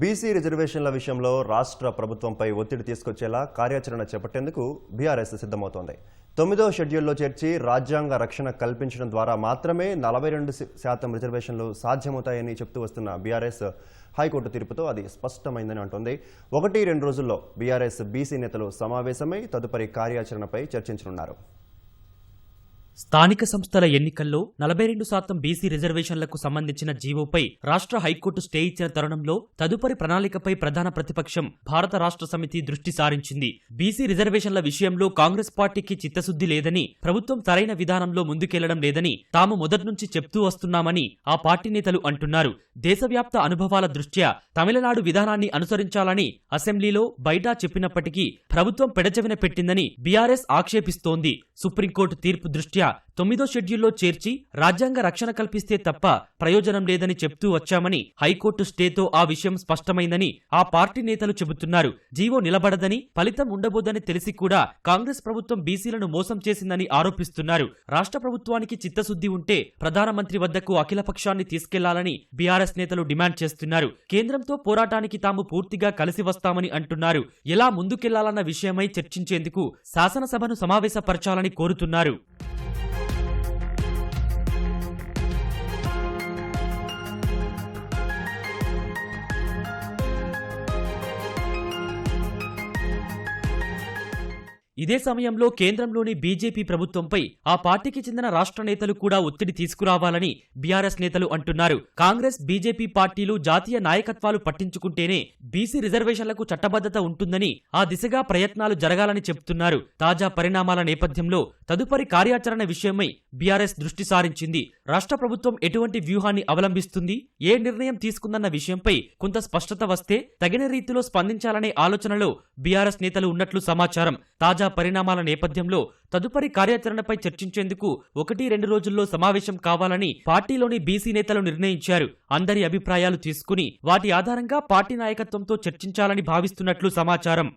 BC రిజర్వేషన్ల విషయంలో రాష్ట్ర ప్రభుత్వంపై ఒత్తిడి తీసుకొచ్చేలా కార్యాచరణ చేపట్టేందుకు బీఆర్ఎస్ సిద్ధమవుతోంది. తొమ్మిదో షెడ్యూల్లో చేర్చి రాజ్యాంగ రక్షణ కల్పించడం ద్వారా మాత్రమే నలభై రెండు శాతం రిజర్వేషన్లు సాధ్యమవుతాయని చెప్తూ వస్తున్న బీఆర్ఎస్ హైకోర్టు తీర్పుతో అది స్పష్టమైందని అంటోంది. ఒకటి రెండు రోజుల్లో బీఆర్ఎస్ బీసీ నేతలు సమావేశమై తదుపరి కార్యాచరణపై చర్చించనున్నారు. స్థానిక సంస్థల ఎన్నికల్లో నలభై రెండు శాతం బీసీ రిజర్వేషన్లకు సంబంధించిన జీవోపై రాష్ట్ర హైకోర్టు స్టే ఇచ్చిన తరుణంలో తదుపరి ప్రణాళికపై ప్రధాన ప్రతిపక్షం భారత రాష్ట్ర సమితి దృష్టి సారించింది. బీసీ రిజర్వేషన్ల విషయంలో కాంగ్రెస్ పార్టీకి చిత్తశుద్ధి లేదని ప్రభుత్వం సరైన విధానంలో ముందుకెళ్ళడం లేదని తాము మొదటి నుంచి చెప్తూ వస్తున్నామని ఆ పార్టీ నేతలు అంటున్నారు. దేశవ్యాప్త అనుభవాల దృష్ట్యా తమిళనాడు విధానాన్ని అనుసరించాలని అసెంబ్లీలో బయట చెప్పినప్పటికీ ప్రభుత్వం పెడచెవిన పెట్టిందని బీఆర్ఎస్ ఆక్షేపిస్తోంది. సుప్రీంకోర్టు తీర్పు దృష్ట్యా తొమ్మిదో షెడ్యూల్లో చేర్చి రాజ్యాంగ రక్షణ కల్పిస్తే తప్ప ప్రయోజనం లేదని చెప్తూ వచ్చామని హైకోర్టు స్టేతో ఆ విషయం స్పష్టమైందని ఆ పార్టీ నేతలు చెబుతున్నారు. జీవో నిలబడదని ఫలితం ఉండబోదని తెలిసి కూడా కాంగ్రెస్ ప్రభుత్వం బీసీలను మోసం చేసిందని ఆరోపిస్తున్నారు. రాష్ట్ర ప్రభుత్వానికి చిత్తశుద్ధి ఉంటే ప్రధానమంత్రి వద్దకు అఖిలపక్షాన్ని తీసుకెళ్ళాలని బీఆర్ఎస్ నేతలు డిమాండ్ చేస్తున్నారు. కేంద్రంతో పోరాటానికి తాము పూర్తిగా కలిసి వస్తామని అంటున్నారు. ఎలా ముందుకెళ్ళాలన్న విషయమై చర్చించేందుకు శాసనసభను సమావేశపరచాలని కోరుతున్నారు. ఇదే సమయంలో కేంద్రంలోని బీజేపీ ప్రభుత్వంపై ఆ పార్టీకి చెందిన రాష్ట్ర నేతలు కూడా ఒత్తిడి తీసుకురావాలని బీఆర్ఎస్ నేతలు అంటున్నారు. కాంగ్రెస్ బీజేపీ పార్టీలు జాతీయ నాయకత్వాలు పట్టించుకుంటేనే బీసీ రిజర్వేషన్లకు చట్టబద్ధత ఉంటుందని ఆ దిశగా ప్రయత్నాలు జరగాలని చెబుతున్నారు. తాజా పరిణామాల నేపథ్యంలో తదుపరి కార్యాచరణ విషయమై బీఆర్ఎస్ దృష్టి సారించింది. రాష్ట్ర ప్రభుత్వం ఎటువంటి వ్యూహాన్ని అవలంబిస్తుంది ఏ నిర్ణయం తీసుకుందన్న విషయంపై కొంత స్పష్టత వస్తే తగిన రీతిలో స్పందించాలనే ఆలోచనలో బీఆర్ఎస్ నేతలు ఉన్నట్లు సమాచారం. తాజా తాజా పరిణామాల నేపథ్యంలో తదుపరి కార్యాచరణపై చర్చించేందుకు ఒకటి రెండు రోజుల్లో సమావేశం కావాలని పార్టీలోని బీసీ నేతలు నిర్ణయించారు. అందరి అభిప్రాయాలు తీసుకుని వాటి ఆధారంగా పార్టీ నాయకత్వంతో చర్చించాలని భావిస్తున్నట్లు సమాచారం.